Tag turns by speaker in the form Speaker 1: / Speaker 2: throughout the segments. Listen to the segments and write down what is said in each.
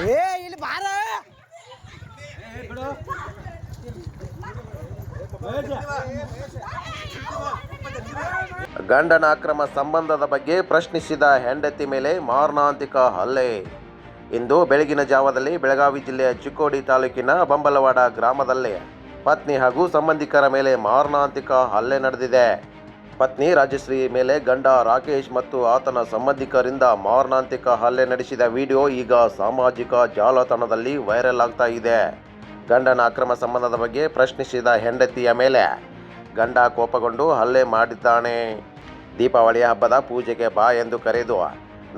Speaker 1: ಏ, ಇಲ್ಲಿ ಬಾರ.
Speaker 2: ಗಂಡನ ಅಕ್ರಮ ಸಂಬಂಧದ ಬಗ್ಗೆ ಪ್ರಶ್ನಿಸಿದ ಹೆಂಡತಿ ಮೇಲೆ ಮಾರಣಾಂತಿಕ ಹಲ್ಲೆ. ಇಂದು ಬೆಳಗಿನ ಜಾವದಲ್ಲಿ ಬೆಳಗಾವಿ ಜಿಲ್ಲೆಯ ಚಿಕ್ಕೋಡಿ ತಾಲೂಕಿನ ಬಂಬಲವಾಡ ಗ್ರಾಮದಲ್ಲಿ ಪತ್ನಿ ಹಾಗೂ ಸಂಬಂಧಿಕರ ಮೇಲೆ ಮಾರಣಾಂತಿಕ ಹಲ್ಲೆ ನಡೆದಿದೆ. ಪತ್ನಿ ರಾಜಶ್ರೀ ಮೇಲೆ ಗಂಡ ರಾಕೇಶ್ ಮತ್ತು ಆತನ ಸಂಬಂಧಿಕರಿಂದ ಮಾರಣಾಂತಿಕ ಹಲ್ಲೆ ನಡೆಸಿದ ವಿಡಿಯೋ ಈಗ ಸಾಮಾಜಿಕ ಜಾಲತಾಣದಲ್ಲಿ ವೈರಲ್ ಆಗ್ತಾ ಇದೆ. ಗಂಡನ ಅಕ್ರಮ ಸಂಬಂಧದ ಬಗ್ಗೆ ಪ್ರಶ್ನಿಸಿದ ಹೆಂಡತಿಯ ಮೇಲೆ ಗಂಡ ಕೋಪಗೊಂಡು ಹಲ್ಲೆ ಮಾಡಿದ್ದಾನೆ. ದೀಪಾವಳಿ ಹಬ್ಬದ ಪೂಜೆಗೆ ಬಾ ಎಂದು ಕರೆದು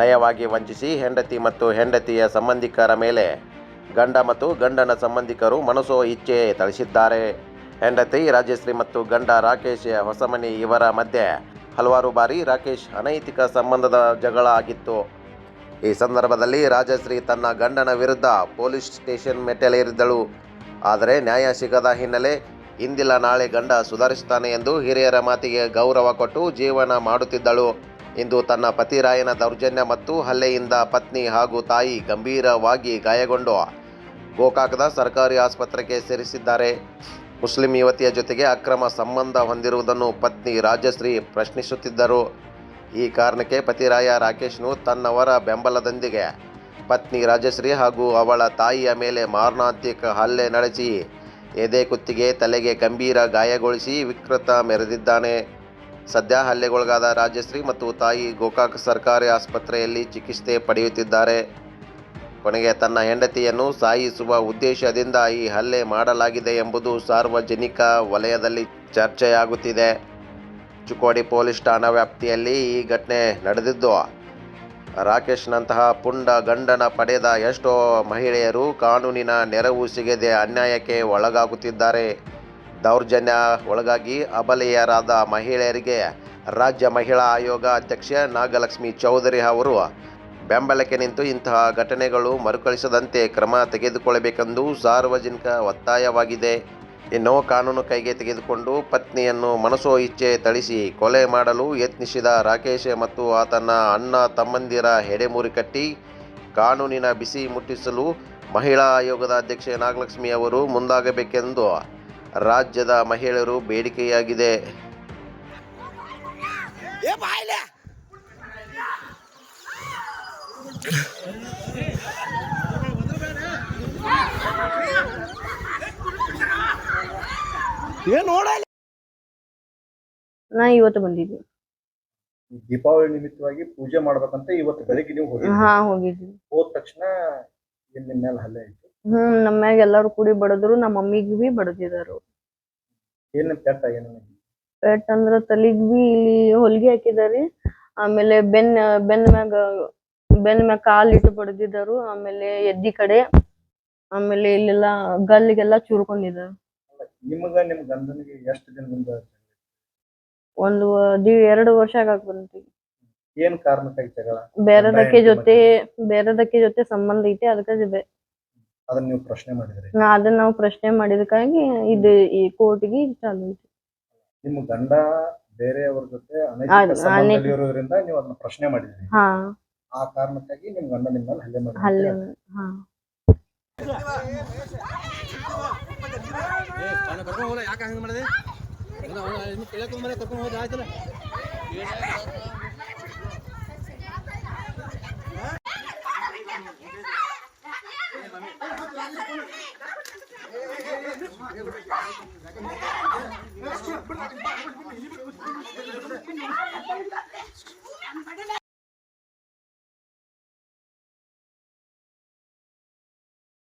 Speaker 2: ನಯವಾಗಿ ವಂಚಿಸಿ ಹೆಂಡತಿ ಮತ್ತು ಹೆಂಡತಿಯ ಸಂಬಂಧಿಕರ ಮೇಲೆ ಗಂಡ ಮತ್ತು ಗಂಡನ ಸಂಬಂಧಿಕರು ಮನಸೋ ಇಚ್ಛೆ ಥಳಿಸಿದ್ದಾರೆ ಹೆಂಡತಿ ರಾಜಶ್ರೀ ಮತ್ತು ಗಂಡ ರಾಕೇಶ್ ಹೊಸಮನಿ ಇವರ ಮಧ್ಯೆ ಹಲವಾರು ಬಾರಿ ರಾಕೇಶ್ ಅನೈತಿಕ ಸಂಬಂಧದ ಜಗಳ ಆಗಿತ್ತು. ಈ ಸಂದರ್ಭದಲ್ಲಿ ರಾಜಶ್ರೀ ತನ್ನ ಗಂಡನ ವಿರುದ್ಧ ಪೊಲೀಸ್ ಸ್ಟೇಷನ್ ಮೆಟ್ಟಲೇರಿದ್ದಳು ಆದರೆ ನ್ಯಾಯ ಸಿಗದ ಹಿನ್ನೆಲೆ ಇಂದಿಲ್ಲ ನಾಳೆ ಗಂಡ ಸುಧಾರಿಸುತ್ತಾನೆ ಎಂದು ಹಿರಿಯರ ಮಾತಿಗೆ ಗೌರವ ಕೊಟ್ಟು ಜೀವನ ಮಾಡುತ್ತಿದ್ದಳು. ಇಂದು ತನ್ನ ಪತಿರಾಯನ ದೌರ್ಜನ್ಯ ಮತ್ತು ಹಲ್ಲೆಯಿಂದ ಪತ್ನಿ ಹಾಗೂ ತಾಯಿ ಗಂಭೀರವಾಗಿ ಗಾಯಗೊಂಡು ಗೋಕಾಕದ ಸರ್ಕಾರಿ ಆಸ್ಪತ್ರೆಗೆ ಸೇರಿಸಿದ್ದಾರೆ. ಮುಸ್ಲಿಂ ಯುವತಿಯ ಜೊತೆಗೆ ಅಕ್ರಮ ಸಂಬಂಧ ಹೊಂದಿರುವುದನ್ನು ಪತ್ನಿ ರಾಜಶ್ರೀ ಪ್ರಶ್ನಿಸುತ್ತಿದ್ದರು. ಈ ಕಾರಣಕ್ಕೆ ಪತಿರಾಯ ರಾಕೇಶ್ನು ತನ್ನವರ ಬೆಂಬಲದೊಂದಿಗೆ ಪತ್ನಿ ರಾಜಶ್ರೀ ಹಾಗೂ ಅವಳ ತಾಯಿಯ ಮೇಲೆ ಮಾರಣಾಂತಿಕ ಹಲ್ಲೆ ನಡೆಸಿ, ಎದೆ ಕುತ್ತಿಗೆ ತಲೆಗೆ ಗಂಭೀರ ಗಾಯಗೊಳಿಸಿ ವಿಕೃತ ಮೆರೆದಿದ್ದಾನೆ. ಸದ್ಯ ಹಲ್ಲೆಗೊಳಗಾದ ರಾಜಶ್ರೀ ಮತ್ತು ತಾಯಿ ಗೋಕಾಕ್ ಸರ್ಕಾರಿ ಆಸ್ಪತ್ರೆಯಲ್ಲಿ ಚಿಕಿತ್ಸೆ ಪಡೆಯುತ್ತಿದ್ದಾರೆ. ಕೊನೆಗೆ ತನ್ನ ಹೆಂಡತಿಯನ್ನು ಸಾಯಿಸುವ ಉದ್ದೇಶದಿಂದ ಈ ಹಲ್ಲೆ ಮಾಡಲಾಗಿದೆ ಎಂಬುದು ಸಾರ್ವಜನಿಕ ವಲಯದಲ್ಲಿ ಚರ್ಚೆಯಾಗುತ್ತಿದೆ. ಚುಕೋಡಿ ಪೊಲೀಸ್ ಠಾಣಾ ವ್ಯಾಪ್ತಿಯಲ್ಲಿ ಈ ಘಟನೆ ನಡೆದಿದ್ದು, ರಾಕೇಶ್ನಂತಹ ಪುಂಡ ಗಂಡನ ಪಡೆದ ಎಷ್ಟೋ ಮಹಿಳೆಯರು ಕಾನೂನಿನ ನೆರವು ಸಿಗದೆ ಅನ್ಯಾಯಕ್ಕೆ ಒಳಗಾಗುತ್ತಿದ್ದಾರೆ. ದೌರ್ಜನ್ಯ ಒಳಗಾಗಿ ಅಬಲೆಯರಾದ ಮಹಿಳೆಯರಿಗೆ ರಾಜ್ಯ ಮಹಿಳಾ ಆಯೋಗ ಅಧ್ಯಕ್ಷೆ ನಾಗಲಕ್ಷ್ಮಿ ಚೌಧರಿ ಅವರು ಬೆಂಬಲಕ್ಕೆ ನಿಂತು ಇಂತಹ ಘಟನೆಗಳು ಮರುಕಳಿಸದಂತೆ ಕ್ರಮ ತೆಗೆದುಕೊಳ್ಳಬೇಕೆಂದು ಸಾರ್ವಜನಿಕ ಒತ್ತಾಯವಾಗಿದೆ. ಇನ್ನು ಕಾನೂನು ಕೈಗೆ ತೆಗೆದುಕೊಂಡು ಪತ್ನಿಯನ್ನು ಮನಸೋ ಇಚ್ಛೆ ಥಳಿಸಿ ಕೊಲೆ ಮಾಡಲು ಯತ್ನಿಸಿದ ರಾಕೇಶ್ ಮತ್ತು ಆತನ ಅಣ್ಣ ತಮ್ಮಂದಿರ ಹೆಡೆಮೂರಿ ಕಟ್ಟಿ ಕಾನೂನಿನ ಬಿಸಿ ಮುಟ್ಟಿಸಲು ಮಹಿಳಾ ಆಯೋಗದ ಅಧ್ಯಕ್ಷೆ ನಾಗಲಕ್ಷ್ಮಿ ಅವರು ಮುಂದಾಗಬೇಕೆಂದು ರಾಜ್ಯದ ಮಹಿಳೆಯರು ಬೇಡಿಕೆಯಾಗಿದೆ
Speaker 1: ಏ ಬಾಯ್ಲೆ ಏ ನೋಡಲ್ಲ
Speaker 3: ನಾ ಇವತ್ತು ಬಂದಿದ್ವಿ
Speaker 4: ದೀಪಾವಳಿ ನಿಮಿತ್ತವಾಗಿ ಪೂಜೆ ಮಾಡ್ಬೇಕಂತ ಇವತ್ತು ಬೆಳಿಗ್ಗೆ ನೀವು ಹೋಗಿ
Speaker 3: ಹಾ ಹೋಗಿದ್ವಿ.
Speaker 4: ಹೋದ ತಕ್ಷಣ ಇಲ್ಲಿ ಮೇಲೆ ಹಲ್ಲೆ ಆಯ್ತು?
Speaker 3: ಹ್ಮ್ ನಮ್ಮ ಮ್ಯಾಗ ಎಲ್ಲಾರು ಕೂಡಿ ಬಡದ್ರು ನಮ್ಮ ಮಮ್ಮಿಗ್ ಬಿ ಬಡದಿದಾರು.
Speaker 4: ಏನು ಪೆಟ್ಟ ಏನು
Speaker 3: ಪೆಟ್ ಅಂದ್ರ ತಲಿಗ್ ಬಿ ಇಲ್ಲಿ ಹೊಲಿಗೆ ಹಾಕಿದಾರಿ. ಆಮೇಲೆ ಬೆನ್ ಬೆನ್ ಮ್ಯಾಗ ಬೆನ್ ಮ್ಯಾಗ ಕಾಲ್ ಇಟ್ಟು ಆಮೇಲೆ ಎದ್ದಿ ಕಡೆ ಆಮೇಲೆ ಇಲ್ಲೆಲ್ಲ ಗಲ್ಲಿಗೆಲ್ಲ ಚುರ್ಕೊಂಡಿದ್ದರು.
Speaker 4: ನಿಮಗ ನಿಮ್ ಗಂಡನಿಗೆ ಎಷ್ಟು ದಿನದಿಂದ
Speaker 3: ಒಂದು ದಿ- ಎರಡು ವರ್ಷ ಆಗಾಕ್ ಬಂತು.
Speaker 4: ಏನ್ ಕಾರಣಕ್ಕಾಗಿ ಜಗಳ?
Speaker 3: ಬೇರೆದಕ್ಕೆ ಜೊತೆ ಬೇರೆದಕ್ಕೆ ಜೊತೆ ಸಂಬಂಧ ಐತಿ ಅದಕ್ಕೆ
Speaker 4: ಅದನ್ನ ನೀವು ಪ್ರಶ್ನೆ ಮಾಡಿದ್ರಿ?
Speaker 3: ನಾ ಅದನ್ನ ನಾವು ಪ್ರಶ್ನೆ ಮಾಡಿದಕ್ಕಾಗಿ ಇದು ಈ ಕೋರ್ಟ್ಗೆ ಚಾಲು ಐತಿ
Speaker 4: ನಿಮ್ಮ ಗಂಡ ಬೇರೆಯವ್ರ ಜೊತೆ ಅನೈತಿಕ
Speaker 3: ಅನೈತಿಕ-
Speaker 4: ಸಂಬಂಧದಲ್ಲಿರೋದ್ರಿಂದ ನೀವು ಅದನ್ನ ಪ್ರಶ್ನೆ ಮಾಡಿದ್ರಿ?
Speaker 3: ಹಾ.
Speaker 4: ಆ ಕಾರಣಕ್ಕಾಗಿ ನಿಮ್ ಗಂಡ ನಿಮ್ಮ ಮೇಲೆ ಹಲ್ಲೆ ಮಾಡಿ
Speaker 3: ಹಲ್ಲೆ ಹಾ
Speaker 1: ಕರ್ಕೊಂಡು ಹೋದ ಯಾಕೆ ಹಂಗೆ ಮಾಡಿದೆ ಇನ್ನು ಕೇಳಕ್ಕೆ ಮನೆ ಕರ್ಕೊಂಡು ಹೋದ ಆಯ್ತಲ್ಲ